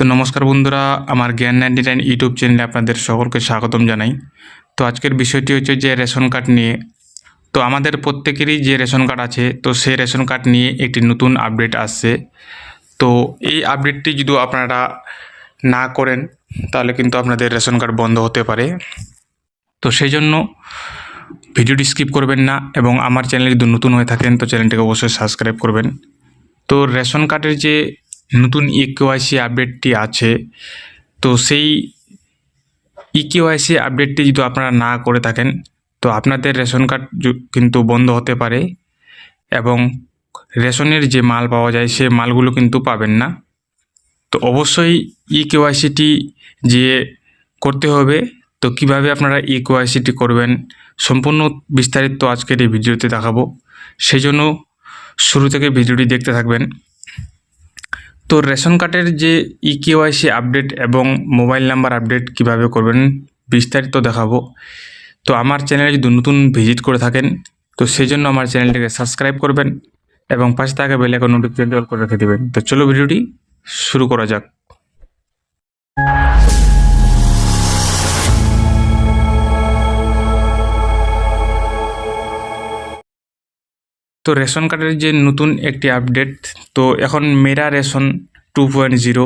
তো নমস্কার বন্ধুরা, আমার জ্ঞান নাইনটি নাইন ইউটিউব চ্যানেলে আপনাদের সকলকে স্বাগতম জানাই। তো আজকের বিষয়টি হচ্ছে যে রেশন কার্ড নিয়ে। তো আমাদের প্রত্যেকেরই যে রেশন কার্ড আছে, তো সেই রেশন কার্ড নিয়ে একটি নতুন আপডেট আসছে। তো এই আপডেটটি যদি আপনারা না করেন, তাহলে কিন্তু আপনাদের রেশন কার্ড বন্ধ হতে পারে। তো সেই জন্য ভিডিওটি স্কিপ করবেন না এবং আমার চ্যানেলে যদি নতুন হয়ে থাকেন, তো চ্যানেলটিকে অবশ্যই সাবস্ক্রাইব করবেন। তো রেশন কার্ডের যে নতুন ই কেওয়াইসি আপডেটটি আছে। তো সেই ই কেওয়াইসি আপডেটটি যদি আপনারা না করে থাকেন, তো আপনাদের রেশন কার্ড কিন্তু বন্ধ হতে পারে এবং রেশনের যে মাল পাওয়া যায়, সে মালগুলো কিন্তু পাবেন না। তো অবশ্যই ই কেওয়াইসিটি যে করতে হবে, তো কীভাবে আপনারা ই কেওয়াইসিটি করবেন, সম্পূর্ণ বিস্তারিত আজকের এই ভিডিওতে দেখাবো। সেই জন্য শুরু থেকে ভিডিওটি দেখতে থাকবেন। তো রেশন কার্ডের যে ই কেওয়াইসি আপডেট এবং মোবাইল নাম্বার আপডেট কীভাবে করবেন বিস্তারিত দেখাবো। তো আমার চ্যানেলে যদি নতুন ভিজিট করে থাকেন, তো সেই জন্য আমার চ্যানেলটিকে সাবস্ক্রাইব করবেন এবং পাশে থাকা বেল আইকন নোটিফিকেশন করে রেখে দেবেন। তো চলো ভিডিওটি শুরু করা যাক। তো রেশন কার্ডের যে নতুন একটি আপডেট, তো এখন Mera Ration two point zero,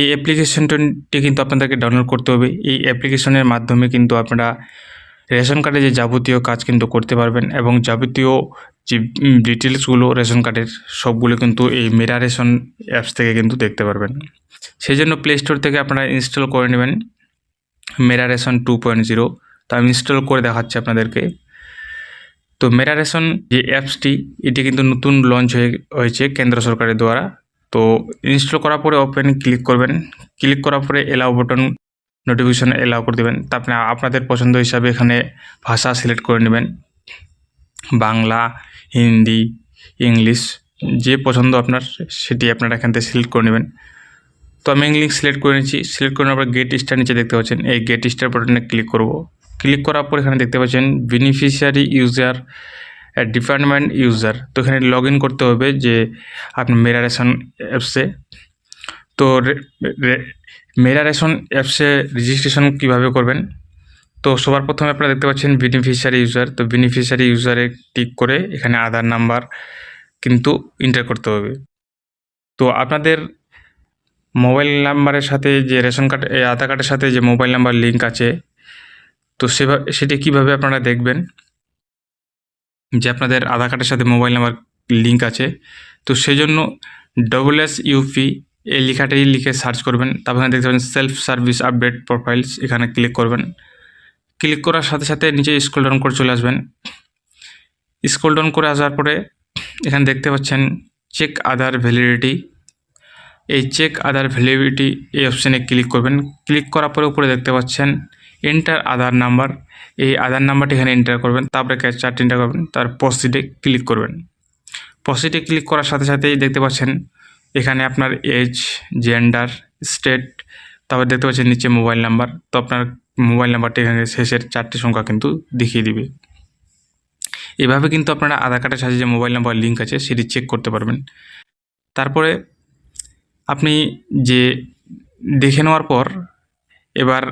এই অ্যাপ্লিকেশনটি কিন্তু আপনাদেরকে ডাউনলোড করতে হবে। এই অ্যাপ্লিকেশনের মাধ্যমে কিন্তু আপনারা রেশন কার্ডে যে যাবতীয় কাজ কিন্তু করতে পারবেন এবং যাবতীয় যে ডিটেলসগুলো রেশন কার্ডের, সবগুলো কিন্তু এই মেরা রেশন অ্যাপস থেকে কিন্তু দেখতে পারবেন। সেই জন্য প্লে স্টোর থেকে আপনারা ইনস্টল করে নেবেন। Mera Ration two point zero, তো আমি ইনস্টল করে দেখাচ্ছি আপনাদেরকে। তো মেরা রেশন যে অ্যাপসটি, এটি কিন্তু নতুন লঞ্চ হয়ে হয়েছে কেন্দ্র সরকারের দ্বারা। তো ইনস্টল করার পরে ওপেন ক্লিক করবেন। ক্লিক করার পরে এলাও বটন নোটিফিকেশন এলাও করে দেবেন। তারপরে আপনাদের পছন্দ হিসাবে এখানে ভাষা সিলেক্ট করে নেবেন। বাংলা, হিন্দি, ইংলিশ, যে পছন্দ আপনার, সেটি আপনারা এখান থেকে সিলেক্ট করে নেবেন। তো আমি ইংলিশ সিলেক্ট করে নিচ্ছি। সিলেক্ট করে নেওয়ার পর গেট স্টার নিচে দেখতে পাচ্ছেন। এই গেট স্টার বাটনে ক্লিক করব। ক্লিক করার পর এখানে দেখতে পাচ্ছেন বেনিফিশিয়ারি ইউজার ডিপার্টমেন্ট ইউজার তো এখানে লগ করতে হবে যে আপনার মেরা রেশন অ্যাপসে তো মেরা রেশন অ্যাপসে রেজিস্ট্রেশন কীভাবে করবেন? তো সবার প্রথমে আপনারা দেখতে পাচ্ছেন বেনিফিশিয়ারি ইউজার তো বেনিফিশিয়ারি ইউজারে টিক করে এখানে আধার নাম্বার কিন্তু এন্টার করতে হবে। তো আপনাদের মোবাইল নাম্বারের সাথে যে রেশন কার্ড আধার কার্ডের সাথে যে মোবাইল নাম্বার লিঙ্ক আছে তো সেভাবে সেটি কীভাবে আপনারা দেখবেন? যে আপনাদের আধার কার্ডের সাথে মোবাইল নাম্বার লিঙ্ক আছে। তো সেই জন্য ডবল এস ইউপি এই লেখাটাই লিখে সার্চ করবেন। তারপর এখানে দেখতে পাবেন সেলফ সার্ভিস আপডেট প্রোফাইলস এখানে ক্লিক করবেন। ক্লিক করার সাথে সাথে নিচে স্ক্রল ডাউন করে চলে আসবেন। স্ক্রল ডাউন করে আসার পরে এখানে দেখতে পাচ্ছেন চেক আধার ভ্যালিডিটি এই চেক আধার ভ্যালিডিটি এই অপশানে ক্লিক করবেন। ক্লিক করার পরে উপরে দেখতে পাচ্ছেন এন্টার আধার নাম্বার এই আধার নাম্বারটি এখানে এন্টার করবেন, তারপরে চারটি এন্টার করবেন, তার পসিটে ক্লিক করবেন। পসিটে ক্লিক করার সাথে সাথেই দেখতে পাচ্ছেন, এখানে আপনার এজ জেন্ডার স্টেট তারপর দেখতে পাচ্ছেন নিচে মোবাইল নাম্বার তো আপনার মোবাইল নাম্বারটি এখানে শেষের চারটি সংখ্যা কিন্তু দেখিয়ে দিবে। এভাবে কিন্তু আপনারা আধার কার্ডের সাথে যে মোবাইল নাম্বার লিঙ্ক আছে, সেটি চেক করতে পারবেন। তারপরে আপনি যে দেখে নেওয়ার পর, এবার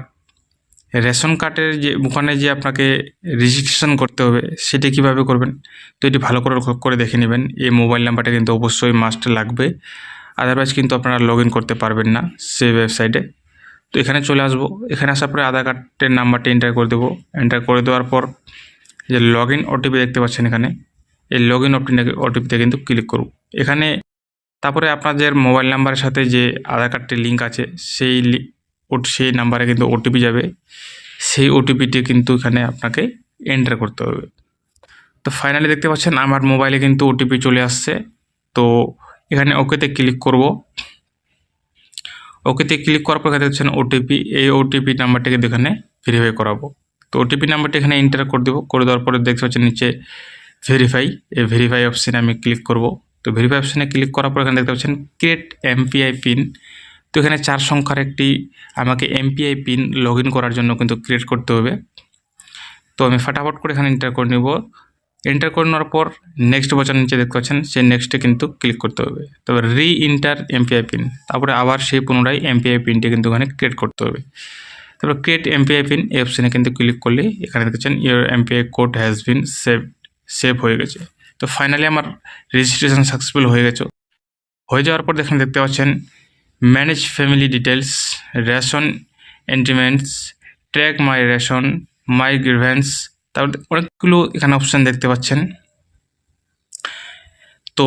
রেশন কার্ডের যে, ওখানে যে আপনাকে রেজিস্ট্রেশন করতে হবে, সেটা কীভাবে করবেন? তো এটি ভালো করে করে দেখে নেবেন। এই মোবাইল নাম্বারটা কিন্তু অবশ্যই মাস্ট লাগবে। আদারওয়াইজ কিন্তু আপনারা লগ করতে পারবেন না সেই ওয়েবসাইটে তো এখানে চলে আসব। এখানে আসার পরে আধার কার্ডের নাম্বারটা এন্টার করে দেবো। এন্টার করে দেওয়ার পর যে লগ ইন ওটিপি দেখতে পাচ্ছেন এখানে। এই লগ ইন ওটিপিতে কিন্তু ক্লিক করব। এখানে তারপরে আপনাদের মোবাইল নাম্বারের সাথে যে আধার কার্ডটির লিঙ্ক আছে, সেই সেই নাম্বারে কিন্তু ওটিপি যাবে। সেই ওটিপিটি কিন্তু এখানে আপনাকে এন্টার করতে হবে। তো ফাইনালি দেখতে পাচ্ছেন আমার মোবাইলে কিন্তু ওটিপি চলে আসছে। তো এখানে ওকেতে ক্লিক করব। ওকেতে ক্লিক করার পর এখানে দেখছেন ওটিপি এই ওটিপি নাম্বারটি কিন্তু এখানে ভেরিফাই করাবো। তো ওটিপি নাম্বারটি এখানে এন্টার করে দেবো। করে দেওয়ার পরে দেখতে পাচ্ছেন নিচে ভেরিফাই এই ভেরিফাই অপশানে আমি ক্লিক করব। তো ভেরিফাই অপশানে ক্লিক করার পর এখানে দেখতে পাচ্ছেন ক্রিয়েট এমপিআই পিন তো এখানে চার সংখ্যার একটি আমাকে এমপিআই পিন লগ করার জন্য কিন্তু ক্রিয়েট করতে হবে। তো আমি ফাটাফট করে এখানে এন্টার করে নেব। এন্টার করে নেওয়ার পর নেক্সট বছর নিচে দেখতে পাচ্ছেন, সেই নেক্সটে কিন্তু ক্লিক করতে হবে। তবে রি ইন্টার এমপিআই পিন তারপরে আবার সেই পুনরায় এমপিআই পিনটি কিন্তু এখানে ক্রিয়েট করতে হবে। তারপর ক্রিয়েট এমপিআই পিন এই অপশানে কিন্তু ক্লিক করলে এখানে দেখছেন your MPI code has been save save হয়ে গেছে। তো ফাইনালি আমার রেজিস্ট্রেশন সাকসেসফুল হয়ে গেছে। হয়ে যাওয়ার পর দেখেন দেখতে পাচ্ছেন manage family details ration entitlements track my ration my grievance তারপর অনেকগুলো এখানে অপশান দেখতে পাচ্ছেন। তো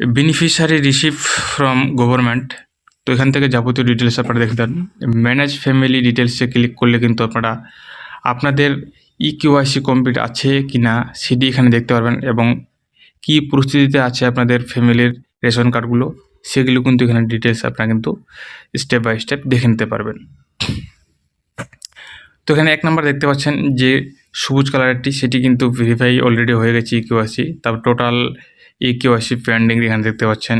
বেনিফিশিয়ারি রিসিভ ফ্রম গভর্নমেন্ট তো এখান থেকে যাবতীয় ডিটেলস আপনারা দেখতে পারেন ম্যানেজ ফ্যামিলি ডিটেলসে ক্লিক করলে কিন্তু আপনারা আপনাদের ই কিউআইসি কমপ্লিট আছে কি না সেটি এখানে দেখতে পারবেন এবং কী পরিস্থিতিতে আছে আপনাদের ফ্যামিলির রেশন কার্ডগুলো সেগুলো কিন্তু এখানে ডিটেলস আপনারা কিন্তু স্টেপ বাই স্টেপ দেখে নিতে পারবেন। তো এখানে এক নাম্বার দেখতে পাচ্ছেন যে সবুজ কালারটি সেটি কিন্তু ভেরিফাই অলরেডি হয়ে গেছে ই কিউআইসি তারপর টোটাল ই কিউআইসি পেন্ডিং এখানে দেখতে পাচ্ছেন।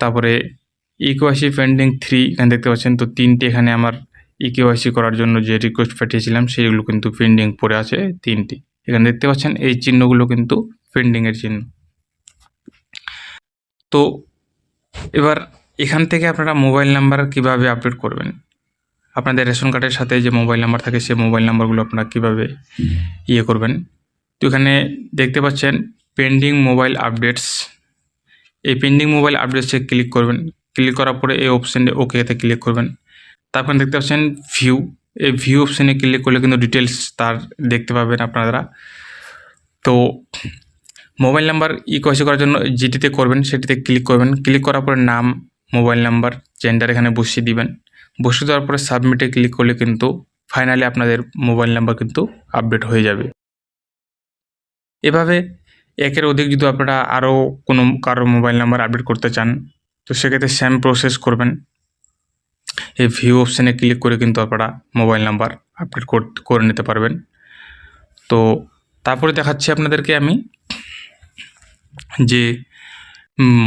তারপরে ই কিউআইসি পেন্ডিং থ্রি এখানে দেখতে পাচ্ছেন। তো তিনটে এখানে আমার ই কিউআইসি করার জন্য যে রিকোয়েস্ট পাঠিয়েছিলাম সেইগুলো কিন্তু পেন্ডিং পড়ে আছে তিনটি। এখানে দেখতে পাচ্ছেন এই চিহ্নগুলো কিন্তু পেন্ডিংয়ের চিহ্ন। তো এবার এখান থেকে আপনারা মোবাইল নাম্বার কীভাবে আপডেট করবেন? আপনাদের রেশন কার্ডের সাথে যে মোবাইল নাম্বার থাকে, সেই মোবাইল নাম্বারগুলো আপনারা কীভাবে ইয়ে করবেন? তো এখানে দেখতে পাচ্ছেন পেন্ডিং মোবাইল আপডেটস এই পেন্ডিং মোবাইল আপডেটসে ক্লিক করবেন। ক্লিক করার পরে এই অপশানে ওকেতে ক্লিক করবেন। তারপর দেখতে পাচ্ছেন ভিউ এই ভিউ অপশানে ক্লিক করলে কিন্তু ডিটেলস তার দেখতে পাবেন আপনারা। তো মোবাইল নাম্বার ই করার জন্য যেটিতে করবেন সেটিতে ক্লিক করবেন। ক্লিক করার পরে নাম, মোবাইল নাম্বার জেন্ডার এখানে বসিয়ে দিবেন। বসিয়ে দেওয়ার পরে সাবমিটে ক্লিক করলে কিন্তু ফাইনালি আপনাদের মোবাইল নাম্বার কিন্তু আপডেট হয়ে যাবে। এভাবে একের অধিক যদি আপনারা আরও কোনো কারোর মোবাইল নাম্বার আপডেট করতে চান, তো সেক্ষেত্রে সেম প্রসেস করবেন। এই ভিউ অপশানে ক্লিক করে কিন্তু আপনারা মোবাইল নাম্বার আপডেট করে নিতে পারবেন। তো তারপরে দেখাচ্ছি আপনাদেরকে আমি যে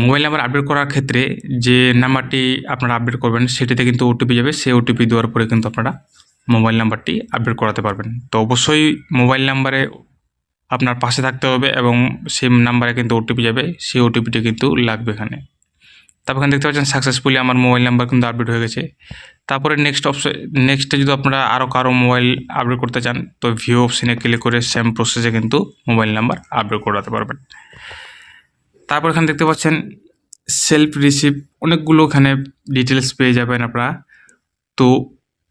মোবাইল নাম্বার আপডেট করার ক্ষেত্রে যে নাম্বারটি আপনারা আপডেট করবেন, সেটিতে কিন্তু ওটিপি যাবে। সেই ওটিপি দেওয়ার পরে কিন্তু আপনারা মোবাইল নাম্বারটি আপডেট করাতে পারবেন। তো অবশ্যই মোবাইল নাম্বারে আপনার পাশে থাকতে হবে এবং সেই নাম্বারে কিন্তু ওটিপি যাবে। সেই ওটিপিটি কিন্তু লাগবে এখানে। তারপর এখানে দেখতে পাচ্ছেন সাকসেসফুলি আমার মোবাইল নাম্বার কিন্তু আপডেট হয়ে গেছে। তারপরে নেক্সট অপশন নেক্সটে যদি আপনারা আরও কারও মোবাইল আপডেট করতে চান, তো ভিও অপশানে ক্লিক করে সেম প্রসেসে কিন্তু মোবাইল নাম্বার আপডেট করাতে পারবেন। তারপর এখানে দেখতে পাচ্ছেন সেলফ রিসিভ অনেকগুলো এখানে ডিটেলস পেয়ে যাবেন আপনারা। তো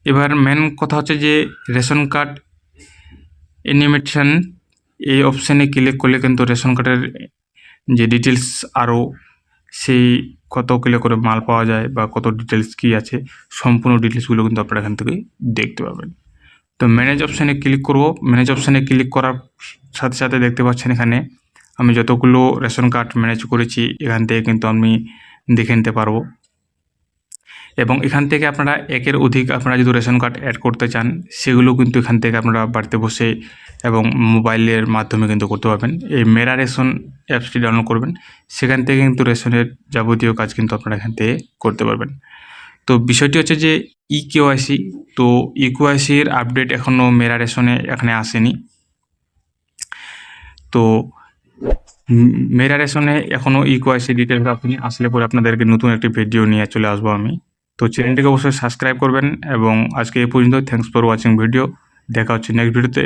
এবার মেন কথা হচ্ছে যে রেশন কার্ড অ্যানিমেশন এই অপশানে ক্লিক করলে কিন্তু রেশন কার্ডের যে ডিটেলস আরও সেই কত কিলো করে মাল পাওয়া যায় বা কত ডিটেলস কী আছে, সম্পূর্ণ ডিটেলসগুলো কিন্তু আপনারা এখান থেকে দেখতে পাবেন। তো ম্যানেজ অপশানে ক্লিক করব। ম্যানেজ অপশানে ক্লিক করার সাথে সাথে দেখতে পাচ্ছেন এখানে আমি যতগুলো রেশন কার্ড ম্যানেজ করেছি, এখান থেকে কিন্তু আমি দেখে নিতে পারব। এবং এখান থেকে আপনারা একের অধিক আপনারা যদি রেশন কার্ড অ্যাড করতে চান, সেগুলো কিন্তু এখান থেকে আপনারা বাড়িতে বসে এবং মোবাইলের মাধ্যমে কিন্তু করতে পারবেন। এই মেরা রেশন অ্যাপসটি ডাউনলোড করবেন, সেখান থেকে কিন্তু রেশনের যাবতীয় কাজ কিন্তু আপনারা এখান থেকে করতে পারবেন। তো বিষয়টি হচ্ছে যে ই কেওয়াইসি তো ই কেওয়াইসির আপডেট এখনও মেরা রেশনে এখানে আসেনি। তো মেরা রেশনে এখনও ই কেওয়াইসি ডিটেলস আপনি আসলে পরে আপনাদেরকে নতুন একটি ভিডিও নিয়ে চলে আসব আমি। তো চ্যানেলটিকে অবশ্যই সাবস্ক্রাইব করবেন এবং আজকে এই পর্যন্ত থ্যাংকস ফর ওয়াচিং ভিডিও দেখা হচ্ছে নেক্সট ভিডিওতে